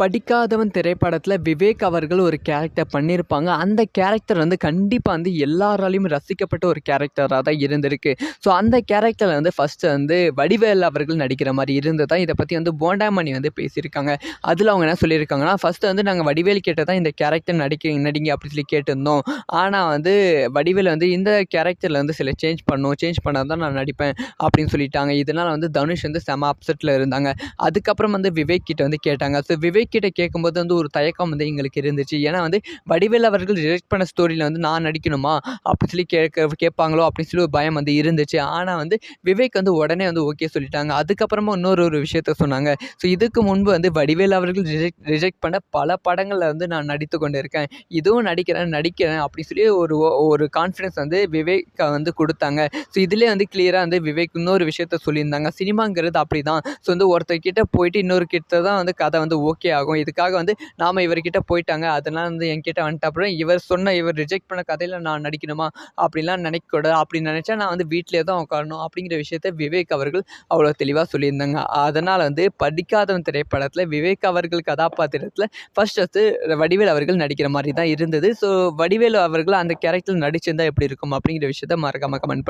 படிக்காதவன் திரைப்படத்தில் விவேக் அவர்கள் ஒரு கேரக்டர் பண்ணியிருப்பாங்க. அந்த கேரக்டர் வந்து கண்டிப்பாக வந்து எல்லாராலையும் ரசிக்கப்பட்ட ஒரு கேரக்டராக தான் இருந்திருக்கு. ஸோ அந்த கேரக்டரில் வந்து ஃபஸ்ட்டு வந்து வடிவேல் அவர்கள் நடிக்கிற மாதிரி இருந்ததா? இதை பற்றி வந்து போண்டாமணி வந்து பேசியிருக்காங்க. அதில் அவங்க என்ன சொல்லியிருக்காங்கன்னா ஃபஸ்ட்டு வந்து நாங்கள் வடிவேல் கிட்ட தான் இந்த கேரக்டர் நடிக்க நடிங்க அப்படி சொல்லி கேட்டிருந்தோம். ஆனால் வந்து வடிவேல் வந்து இந்த கேரக்டரில் வந்து சில சேஞ்ச் பண்ணும் சேஞ்ச் பண்ணால் தான் நான் நடிப்பேன் அப்படின்னு சொல்லிட்டாங்க. இதனால் வந்து தனுஷ் வந்து செம அப்செட்டில் இருந்தாங்க. அதுக்கப்புறம் வந்து விவேக் கிட்ட வந்து கேட்டாங்க. ஸோ விவேக் விவேக்கிட்ட கேட்கும்போது வந்து ஒரு தயக்கம் வந்து எங்களுக்கு இருந்துச்சு. ஏன்னா வந்து வடிவேல் அவர்கள் ரிஜெக்ட் பண்ண ஸ்டோரியில் வந்து நான் நடிக்கணுமா? அப்படி சொல்லி கேட்க கேட்பாங்களோ அப்படின்னு சொல்லி ஒரு பயம் வந்து இருந்துச்சு. ஆனால் வந்து விவேக் வந்து உடனே வந்து ஓகே சொல்லிட்டாங்க. அதுக்கப்புறமா இன்னொரு ஒரு விஷயத்த சொன்னாங்க. ஸோ இதுக்கு முன்பு வந்து வடிவேல் அவர்கள் ரிஜெக்ட் ரிஜெக்ட் பண்ண பல படங்களில் வந்து நான் நடித்து கொண்டு இருக்கேன் இதுவும் நடிக்கிறேன் நடிக்கிறேன் அப்படின்னு சொல்லி ஒரு ஒரு கான்ஃபிடன்ஸ் வந்து விவேக்கை வந்து கொடுத்தாங்க. ஸோ இதிலே வந்து கிளியராக வந்து விவேக் இன்னொரு விஷயத்த சொல்லியிருந்தாங்க. சினிமாங்கிறது அப்படி தான் ஸோ வந்து ஒருத்தர்கிட்ட போயிட்டு இன்னொரு கிட்ட தான் வந்து கதை வந்து ஓகே ஆகும். இதுக்காக வந்து நாம் இவர்கிட்ட போயிட்டாங்க. அதெல்லாம் வந்து என்கிட்ட வந்துட்டு அப்புறம் இவர் சொன்ன இவர் ரிஜெக்ட் பண்ண கதையில் நான் நடிக்கணுமா? அப்படிலாம் நினைக்கக்கூடாது. அப்படி நினச்சா நான் வந்து வீட்டிலே தான் உட்காரணும் அப்படிங்கிற விஷயத்த விவேக் அவர்கள் அவ்வளோ தெளிவாக சொல்லியிருந்தாங்க. அதனால் வந்து படிக்காதவன் திரைப்படத்தில் விவேக் அவர்கள் கதாபாத்திரத்தில் ஃபர்ஸ்ட் ஃபஸ்ட்டு வடிவேல் அவர்கள் நடிக்கிற மாதிரி தான் இருந்தது. ஸோ வடிவேலு அவர்கள் அந்த கேரக்டர் நடிச்சிருந்தா எப்படி இருக்கும் அப்படிங்கிற விஷயத்த மறக்காமல் கமெண்ட்